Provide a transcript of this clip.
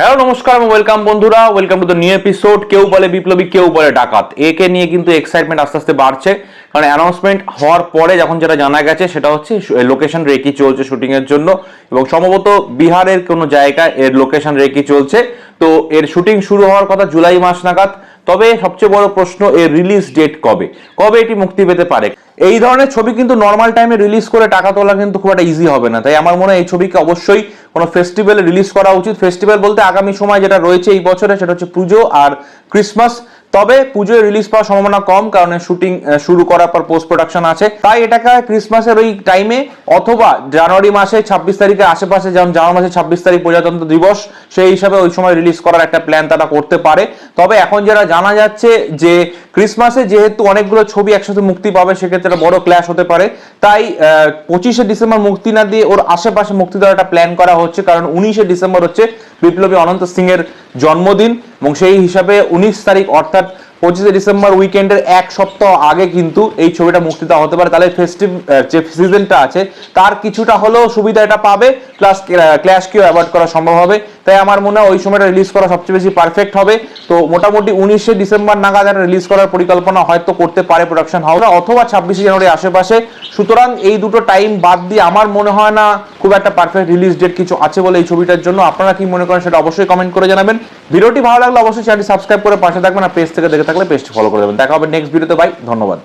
Hello, নমস্কার welcome বন্ধুরা। Welcome to the new episode, কেউ বলে বিপ্লবী, কেউ বলে ডাকাত। একে নিয়ে কিন্তু এক্সাইটমেন্ট আস্তে আস্তে বাড়ছে। কারণ অ্যানাউন্সমেন্ট হওয়ার পরে যখন যেটা জানা গেছে, সেটা হচ্ছে লোকেশন রেকি চলছে শুটিং এর জন্য। এবং সম্ভবত বিহারের কোনো জায়গায় এর লোকেশন রেকি চলছে। তো এর শুটিং শুরু হওয়ার কথা জুলাই মাস নাগাদ। তবে সবচেয়ে বড় প্রশ্ন, এর রিলিজ ডেট কবে? কবে এটি মুক্তি পেতে পারে? এই ধরনের ছবি কিন্তু নর্মাল টাইমে রিলিজ করে টাকা তোলা কিন্তু খুব একটা ইজি হবে না। তাই আমার মনে হয় এই ছবিকে অবশ্যই কোনো ফেস্টিভ্যালে রিলিজ করা উচিত। ফেস্টিভ্যাল বলতে আগামী সময় যেটা রয়েছে এই বছরে সেটা হচ্ছে পুজো আর ক্রিসমাস তবে পুজোয় রিলিজ পাওয়ার সম্ভাবনা কম, কারণ শুটিং শুরু করার পর পোস্ট প্রোডাকশন আছে। তাই এটাকে ক্রিসমাসের ওই টাইমে অথবা জানুয়ারি মাসে ছাব্বিশ তারিখের আশেপাশে, যেমন জানুয়ারি মাসে ছাব্বিশ তারিখ প্রজাতন্ত্র দিবস, সেই হিসাবে ওই সময় রিলিজ করার একটা প্ল্যান তারা করতে পারে। তবে এখন যারা জানা যাচ্ছে যে ক্রিসমাসে যেহেতু অনেকগুলো ছবি একসাথে মুক্তি পাবে, সেক্ষেত্রে বড় ক্ল্যাশ হতে পারে। তাই পঁচিশে ডিসেম্বর মুক্তি না দিয়ে ওর আশেপাশে মুক্তি দেওয়াটা প্ল্যান করা হচ্ছে, কারণ উনিশে ডিসেম্বর হচ্ছে বিপ্লবী অনন্ত সিং এর জন্মদিন এবং সেই হিসাবে উনিশ তারিখ অর্থাৎ পঁচিশে ডিসেম্বর উইকেন্ডের এক সপ্তাহ আগে কিন্তু এই ছবিটা মুক্তি দেওয়া হতে পারে। তাহলে ফেস্টিভ যে সিজনটা আছে, তার কিছুটা হলেও সুবিধা এটা পাবে প্লাস ক্ল্যাশকেও অ্যাভয়েড করা সম্ভব হবে। তাই আমার মনে হয় ওই সময়টা রিলিজ করা সবচেয়ে বেশি পারফেক্ট হবে। তো মোটামুটি উনিশে ডিসেম্বর নাগাদ রিলিজ করার পরিকল্পনা হয়তো করতে পারে প্রোডাকশন হাউস অথবা ছাব্বিশে জানুয়ারি আশেপাশে। সুতরাং এই দুটো টাইম বাদ দিয়ে আমার মনে হয় না খুব একটা পারফেক্ট রিলিজ ডেট কিছু আছে বলে এই ছবিটার জন্য। আপনারা কি মনে করেন সেটা অবশ্যই কমেন্ট করে জানাবেন। ভিডিওটি ভালো লাগলে অবশ্যই চ্যানেলটি সাবস্ক্রাইব করে পাশে থাকবেন আর পেজ থেকে দেখে থাকলে পেজটি ফলো করে দেবেন। দেখা হবে নেক্সট ভিডিওতে ভাই ধন্যবাদ।